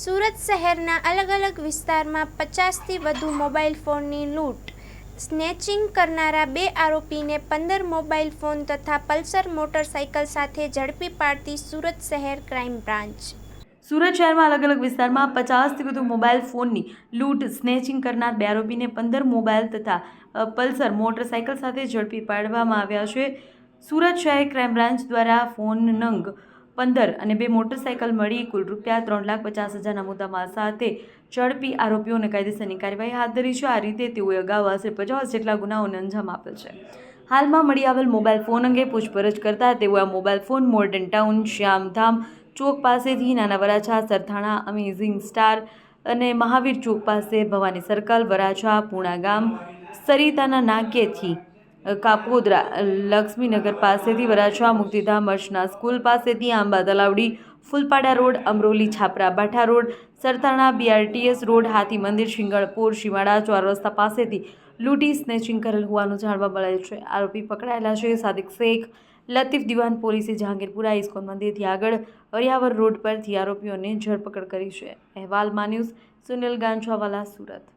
સુરત શહેરના અલગ અલગ વિસ્તારમાં પચાસથી વધુ મોબાઈલ ફોનની લૂંટ, સ્નેચિંગ કરનારા બે આરોપીને પંદર મોબાઈલ ફોન તથા પલ્સર મોટરસાઇકલ સાથે ઝડપી પાડતી સુરત શહેર ક્રાઇમ બ્રાન્ચ. સુરત શહેરમાં અલગ અલગ વિસ્તારમાં પચાસથી વધુ મોબાઈલ ફોનની લૂંટ, સ્નેચિંગ કરનાર બે આરોપીને પંદર મોબાઈલ તથા પલ્સર મોટરસાઇકલ સાથે ઝડપી પાડવામાં આવ્યા છે. સુરત શહેર ક્રાઇમ બ્રાન્ચ દ્વારા ફોન નંગ પંદર અને બે મોટરસાઇકલ મળી, કુલ રૂપિયા ત્રણ લાખ પચાસ હજારના મુદ્દામાલ સાથે ઝડપી આરોપીઓને કાયદેસરની કાર્યવાહી હાથ ધરી છે. આ રીતે તેઓએ અગાઉ આશરે પચાસ જેટલા ગુનાઓને અંજામ આપેલ છે. હાલમાં મળી આવેલ મોબાઈલ ફોન અંગે પૂછપરછ કરતા તેઓએ આ mobile phone modern town, Shyamdham ચોક પાસેથી નાના વરાછા, સરથાણા, અમેઝિંગ સ્ટાર અને મહાવીર ચોક પાસે ભવાની સર્કલ, વરાછા, પૂણા ગામ, સરિતાના નાકેથી કાપોદરા, લક્ષ્મીનગર પાસેથી વરાછા મુક્તિધામ, અર્ચના સ્કૂલ પાસેથી Amba Talavdi, Fulpada road, Amroli Chhapra Bhatha road, Sarthana BRTS road, Hathi Mandir, Shingalpur Shivada ચોર રસ્તા પાસેથી લૂંટી સ્નેચિંગ કરેલ હોવાનું જાણવા મળેલ છે. આરોપી પકડાયેલા છે. સાદિક શેખ, લતીફ દિવાન પોલીસે જહાંગીરપુરા ઇસ્કોન મંદિરથી આગળ અરિયાવર રોડ પરથી આરોપીઓને ધરપકડ કરી છે. અહેવાલ ન્યૂઝ, સુનિલ ગાંછાવાલા સુરત.